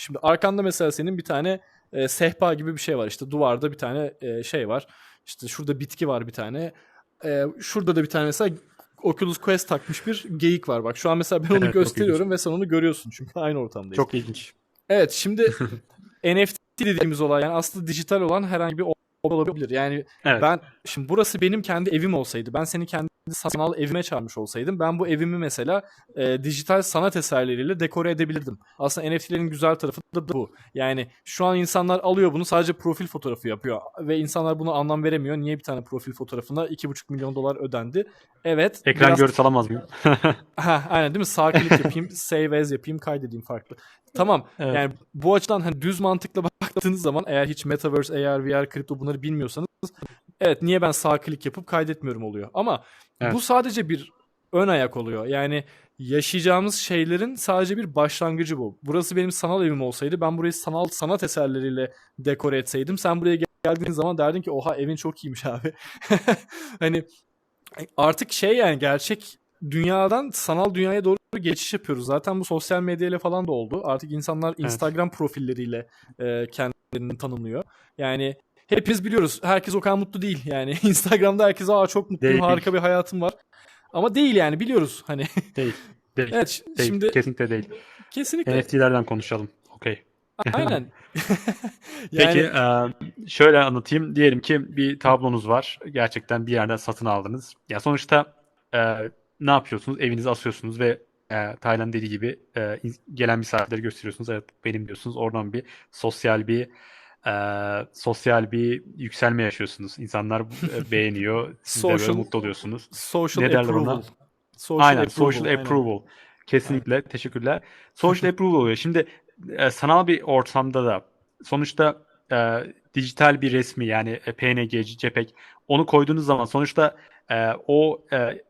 Şimdi arkanda mesela senin bir tane e, sehpa gibi bir şey var. İşte duvarda bir tane e, şey var. İşte şurada bitki var bir tane. E, şurada da bir tane mesela Oculus Quest takmış bir geyik var. Bak şu an mesela ben onu Evet, gösteriyorum ve sen onu görüyorsun çünkü aynı ortamdayız. Çok ilginç. Evet şimdi NFT dediğimiz olay yani aslında dijital olan herhangi bir olabilir. Yani Evet. ben şimdi burası benim kendi evim olsaydı, ben seni kendi sanal evime çağırmış olsaydım, ben bu evimi mesela e, dijital sanat eserleriyle dekore edebilirdim. Aslında NFT'lerin güzel tarafı da bu. Yani şu an insanlar alıyor bunu sadece profil fotoğrafı yapıyor ve insanlar buna anlam veremiyor. Niye bir tane profil fotoğrafına 2,5 milyon dolar ödendi? Evet. Ekran biraz- görüntüsü alamaz mıyım? Ha, aynen değil mi? Sağ klik yapayım, save as yapayım, kaydedeyim farklı. Tamam. Evet. Yani bu açıdan hani düz mantıkla baktığınız zaman eğer hiç metaverse, AR, VR, kripto bunları bilmiyorsanız evet niye ben sağ klik yapıp kaydetmiyorum oluyor. Ama Evet. bu sadece bir ön ayak oluyor. Yani yaşayacağımız şeylerin sadece bir başlangıcı bu. Burası benim sanal evim olsaydı ben burayı sanal sanat eserleriyle dekore etseydim sen buraya gel- geldiğin zaman derdin ki oha evin çok iyiymiş abi. hani artık şey yani gerçek dünyadan sanal dünyaya doğru geçiş yapıyoruz. Zaten bu sosyal medyayla falan da oldu. Artık insanlar Instagram profilleriyle e, kendilerini tanımlıyor. Yani hepimiz biliyoruz. Herkes o kadar mutlu değil. Yani Instagram'da herkes aa çok mutluyum, Değil. harika bir hayatım var. Ama değil yani biliyoruz hani. Değil. Değil. evet Değil. şimdi Kesinlikle değil. kesinlikle NFT'lerden konuşalım. Okey. aynen. Peki yani e, şöyle anlatayım. Diyelim ki bir tablonuz var. Gerçekten bir yerden satın aldınız. Ya sonuçta e, ne yapıyorsunuz? Evinize asıyorsunuz ve e, Taylan dediği gibi e, gelen misafirleri gösteriyorsunuz. Evet benim diyorsunuz. Oradan bir sosyal bir e, sosyal bir yükselme yaşıyorsunuz. İnsanlar e, beğeniyor. Siz de böyle Social- mutlu oluyorsunuz. social ne derler ona? approval. Social Aynen approval, social aynen. approval. Kesinlikle teşekkürler. Social approval oluyor. Şimdi e, sanal bir ortamda da sonuçta e, dijital bir resmi yani e, PNG, JPEG onu koyduğunuz zaman sonuçta e, o e,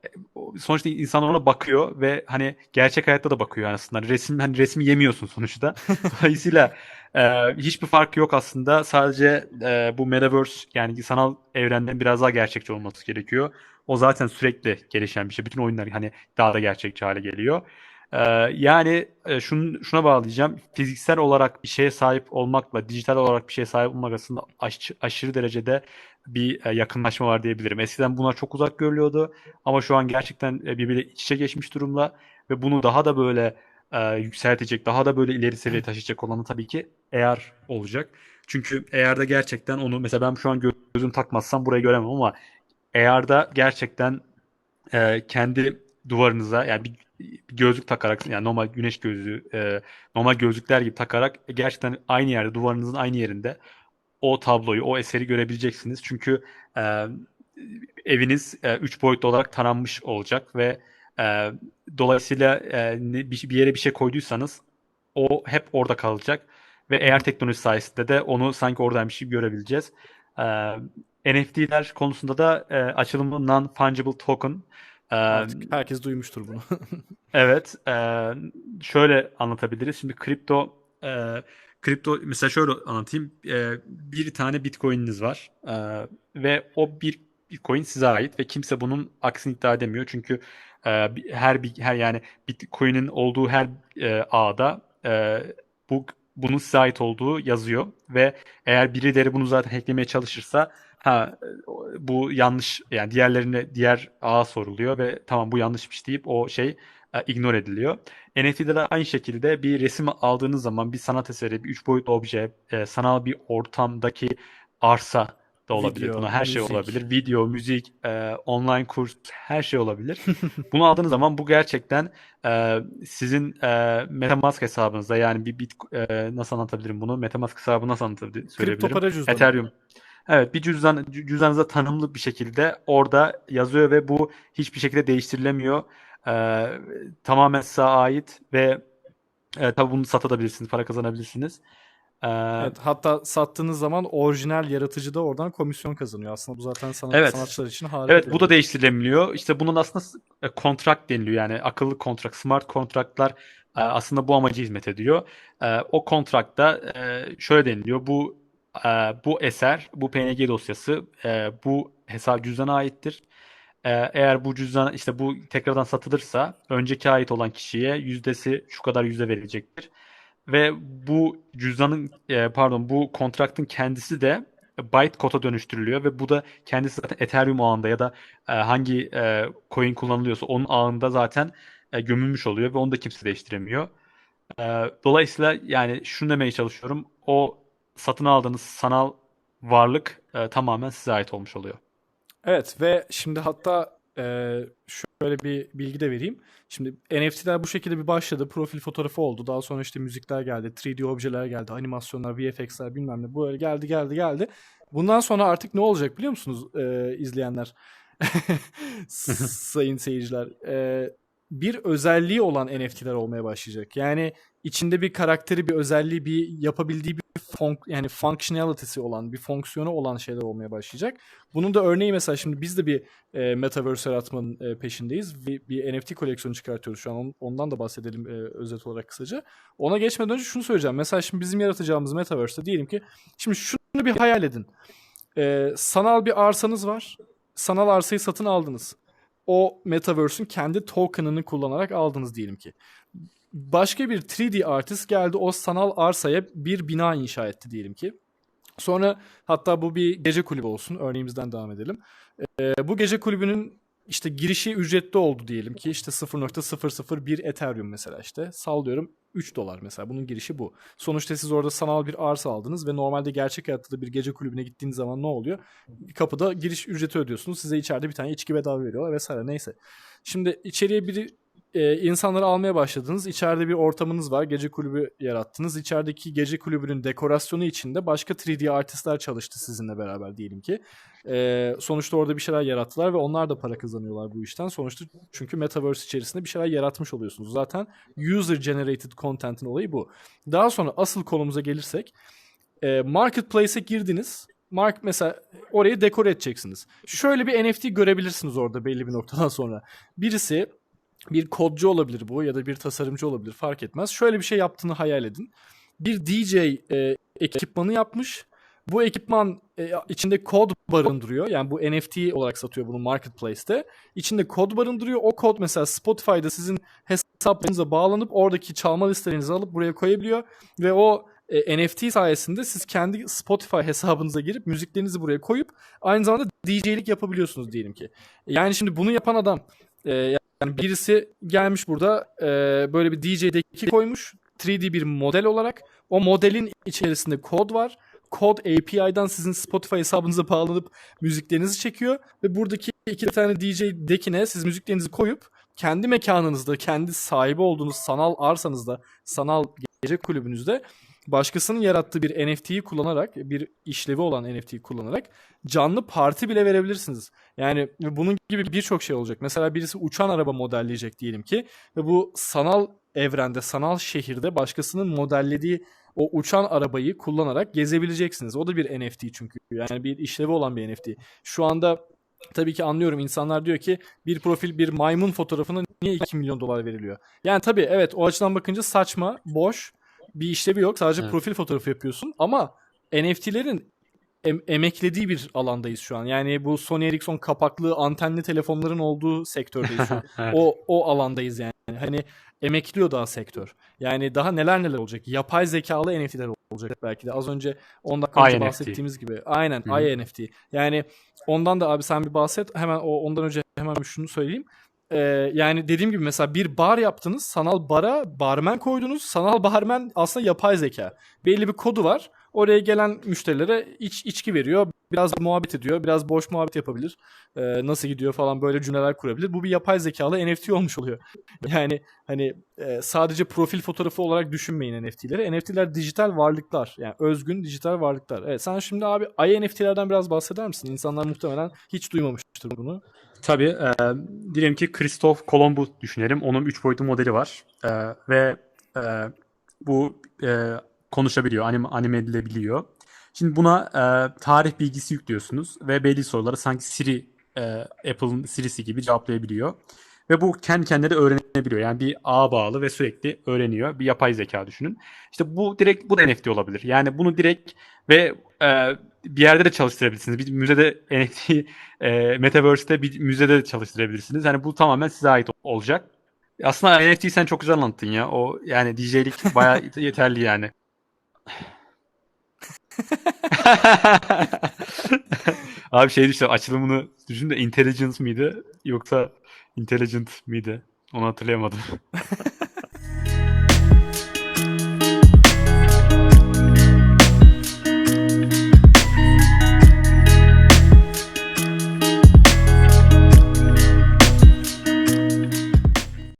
sonuçta insanlar ona bakıyor ve hani gerçek hayatta da bakıyor aslında. Resim hani resmi yemiyorsun sonuçta. Dolayısıyla e, hiçbir fark yok aslında. Sadece e, bu metaverse yani sanal evrenden biraz daha gerçekçi olması gerekiyor. O zaten sürekli gelişen bir şey. Bütün oyunlar hani daha da gerçekçi hale geliyor. Ee, yani e, şun, şuna bağlayacağım. Fiziksel olarak bir şeye sahip olmakla dijital olarak bir şeye sahip olmak arasında aş- aşırı derecede bir e, yakınlaşma var diyebilirim. Eskiden bunlar çok uzak görülüyordu ama şu an gerçekten e, birbiriyle iç içe geçmiş durumda ve bunu daha da böyle e, yükseltecek, daha da böyle ileri seviyeye taşıyacak olanı tabii ki AR olacak. Çünkü AR'da gerçekten onu mesela ben şu an gö- gözüm takmazsam burayı göremem ama AR'da gerçekten e, kendi duvarınıza yani bir, bir gözlük takarak yani normal güneş gözlüğü e, normal gözlükler gibi takarak gerçekten aynı yerde duvarınızın aynı yerinde o tabloyu o eseri görebileceksiniz. Çünkü e, eviniz 3 boyutlu olarak taranmış olacak ve e, dolayısıyla e, bir, bir yere bir şey koyduysanız o hep orada kalacak ve AR teknolojisi sayesinde de onu sanki oradaymış gibi görebileceğiz. E, NFT'ler konusunda da e, açılımı non-fungible token. E, Artık herkes duymuştur bunu. Evet, eee, şöyle anlatabiliriz. Şimdi kripto, eee, kripto mesela şöyle anlatayım. Eee, bir tane Bitcoin'iniz var Eee, ve o bir Bitcoin size ait ve kimse bunun aksini iddia edemiyor. Çünkü bir- her bir her yani Bitcoin'in olduğu her eee, ağda eee, bu bunun size ait olduğu yazıyor ve eğer birileri bunu zaten hacklemeye çalışırsa ha bu yanlış yani diğerlerine diğer ağa soruluyor ve tamam bu yanlışmış deyip o şey e, ignore ediliyor. NFT'de de aynı şekilde bir resim aldığınız zaman bir sanat eseri, bir üç boyutlu obje, e, sanal bir ortamdaki arsa da olabilir. Video, Buna her şey müzik. olabilir. Video, müzik, e, online kurs her şey olabilir. Bunu aldığınız zaman bu gerçekten e, sizin e, MetaMask hesabınızda yani bir bit e, nasıl anlatabilirim bunu? MetaMask hesabı nasıl anlatabilirim? Kripto para cüzdanı. Ethereum. Evet bir cüzdan cü- cüzdanınıza tanımlı bir şekilde orada yazıyor ve bu hiçbir şekilde değiştirilemiyor. Ee, tamamen size ait ve e, tabii bunu satabilirsiniz, para kazanabilirsiniz. Ee, Evet, hatta sattığınız zaman orijinal yaratıcı da oradan komisyon kazanıyor. Aslında bu zaten sanat, Evet. sanatçılar için harika. Evet bu da olay. değiştirilebiliyor. İşte bunun aslında e, kontrakt deniliyor. Yani akıllı kontrat, smart kontratlar e, aslında bu amaca hizmet ediyor. E, O kontrakta şöyle deniliyor. Bu e, bu eser, bu PNG dosyası e, bu hesap cüzdana aittir. E, Eğer bu cüzdan işte bu tekrardan satılırsa önceki ait olan kişiye yüzdesi şu kadar yüzde verilecektir. ve bu cüzdanın e, pardon bu kontraktın kendisi de bytecode'a dönüştürülüyor ve bu da kendisi zaten Ethereum ağında ya da e, hangi e, coin kullanılıyorsa onun ağında zaten e, gömülmüş oluyor ve onu da kimse değiştiremiyor. E, dolayısıyla yani şunu demeye çalışıyorum. O satın aldığınız sanal varlık e, tamamen size ait olmuş oluyor. Evet ve şimdi hatta e, şöyle bir bilgi de vereyim. Şimdi NFT'ler bu şekilde bir başladı. Profil fotoğrafı oldu. Daha sonra işte müzikler geldi. 3D objeler geldi. Animasyonlar, VFX'ler bilmem ne. Böyle geldi geldi geldi. Bundan sonra artık ne olacak biliyor musunuz e, izleyenler? Sayın seyirciler. E, bir özelliği olan NFT'ler olmaya başlayacak. Yani içinde bir karakteri, bir özelliği, bir yapabildiği bir fon yani functionality'si olan, bir fonksiyonu olan şeyler olmaya başlayacak. Bunun da örneği mesela şimdi biz de bir e, metaverse yaratmanın e, peşindeyiz. Bir, bir NFT koleksiyonu çıkartıyoruz şu an. On- Ondan da bahsedelim e, özet olarak kısaca. Ona geçmeden önce şunu söyleyeceğim. Mesela şimdi bizim yaratacağımız metaverse'te diyelim ki şimdi şunu bir hayal edin. E, sanal bir arsanız var. Sanal arsayı satın aldınız. O metaverse'ün kendi token'ını kullanarak aldınız diyelim ki. Başka bir 3D artist geldi o sanal arsaya bir bina inşa etti diyelim ki. Sonra hatta bu bir gece kulübü olsun. Örneğimizden devam edelim. Ee, bu gece kulübünün işte girişi ücretli oldu diyelim ki işte 0.001 Ethereum mesela işte sallıyorum 3 dolar mesela bunun girişi bu. Sonuçta siz orada sanal bir arsa aldınız ve normalde gerçek hayatta da bir gece kulübüne gittiğiniz zaman ne oluyor? Kapıda giriş ücreti ödüyorsunuz. Size içeride bir tane içki bedava veriyorlar vesaire neyse. Şimdi içeriye biri e, insanları almaya başladınız. İçeride bir ortamınız var. Gece kulübü yarattınız. İçerideki gece kulübünün dekorasyonu içinde başka 3D artistler çalıştı sizinle beraber diyelim ki. E, sonuçta orada bir şeyler yarattılar ve onlar da para kazanıyorlar bu işten. Sonuçta çünkü Metaverse içerisinde bir şeyler yaratmış oluyorsunuz. Zaten user generated content'in olayı bu. Daha sonra asıl konumuza gelirsek e, marketplace'e girdiniz. Mark mesela orayı dekore edeceksiniz. Şöyle bir NFT görebilirsiniz orada belli bir noktadan sonra. Birisi bir kodcu olabilir bu ya da bir tasarımcı olabilir fark etmez. Şöyle bir şey yaptığını hayal edin. Bir DJ e, ekipmanı yapmış. Bu ekipman e, içinde kod barındırıyor. Yani bu NFT olarak satıyor bunu marketplace'te. İçinde kod barındırıyor. O kod mesela Spotify'da sizin hesaplarınıza bağlanıp oradaki çalma listelerinizi alıp buraya koyabiliyor ve o e, NFT sayesinde siz kendi Spotify hesabınıza girip müziklerinizi buraya koyup aynı zamanda DJ'lik yapabiliyorsunuz diyelim ki. Yani şimdi bunu yapan adam e, yani birisi gelmiş burada e, böyle bir DJ deki koymuş 3D bir model olarak. O modelin içerisinde kod var. Kod API'dan sizin Spotify hesabınıza bağlanıp müziklerinizi çekiyor ve buradaki iki tane DJ dekine siz müziklerinizi koyup kendi mekanınızda, kendi sahibi olduğunuz sanal arsanızda, sanal gece kulübünüzde başkasının yarattığı bir NFT'yi kullanarak, bir işlevi olan NFT'yi kullanarak canlı parti bile verebilirsiniz. Yani bunun gibi birçok şey olacak. Mesela birisi uçan araba modelleyecek diyelim ki ve bu sanal evrende, sanal şehirde başkasının modellediği o uçan arabayı kullanarak gezebileceksiniz. O da bir NFT çünkü. Yani bir işlevi olan bir NFT. Şu anda tabii ki anlıyorum insanlar diyor ki bir profil bir maymun fotoğrafına niye 2 milyon dolar veriliyor? Yani tabii evet o açıdan bakınca saçma, boş bir işlevi yok. Sadece Evet. profil fotoğrafı yapıyorsun ama NFT'lerin em- emeklediği bir alandayız şu an. Yani bu Sony Ericsson kapaklı antenli telefonların olduğu sektördeyiz şu an. Evet. o o alandayız yani. Hani emekliyor daha sektör. Yani daha neler neler olacak. Yapay zekalı NFT'ler olacak belki de. Az önce 10 dakika önce bahsettiğimiz gibi. Aynen Hı. INFT. Yani ondan da abi sen bir bahset. Hemen o ondan önce hemen şunu söyleyeyim. Ee, yani dediğim gibi mesela bir bar yaptınız. Sanal bara barmen koydunuz. Sanal barmen aslında yapay zeka. Belli bir kodu var. Oraya gelen müşterilere iç, içki veriyor. Biraz muhabbet ediyor. Biraz boş muhabbet yapabilir. Ee, nasıl gidiyor falan böyle cümleler kurabilir. Bu bir yapay zekalı NFT olmuş oluyor. Yani hani e, sadece profil fotoğrafı olarak düşünmeyin NFT'leri. NFT'ler dijital varlıklar. Yani özgün dijital varlıklar. Evet sen şimdi abi INFT'lerden biraz bahseder misin? İnsanlar muhtemelen hiç duymamıştır bunu. Tabii. E, diyelim ki Christoph Kolombu düşünelim. Onun 3 boyutlu modeli var. E, ve e, bu e, konuşabiliyor, anime, anime edilebiliyor. Şimdi buna e, tarih bilgisi yüklüyorsunuz ve belli soruları sanki Siri, e, Apple'ın Siri'si gibi cevaplayabiliyor. Ve bu kendi kendine de öğrenebiliyor. Yani bir ağa bağlı ve sürekli öğreniyor. Bir yapay zeka düşünün. İşte bu direkt bu da NFT olabilir. Yani bunu direkt ve e, bir yerde de çalıştırabilirsiniz. Bir müzede NFT e, Metaverse'te bir müzede de çalıştırabilirsiniz. Yani bu tamamen size ait olacak. Aslında NFT'yi sen çok güzel anlattın ya. O yani DJ'lik bayağı yeterli yani. Abi şey düşün açılımını düşün de intelligence miydi yoksa intelligent miydi? Onu hatırlayamadım.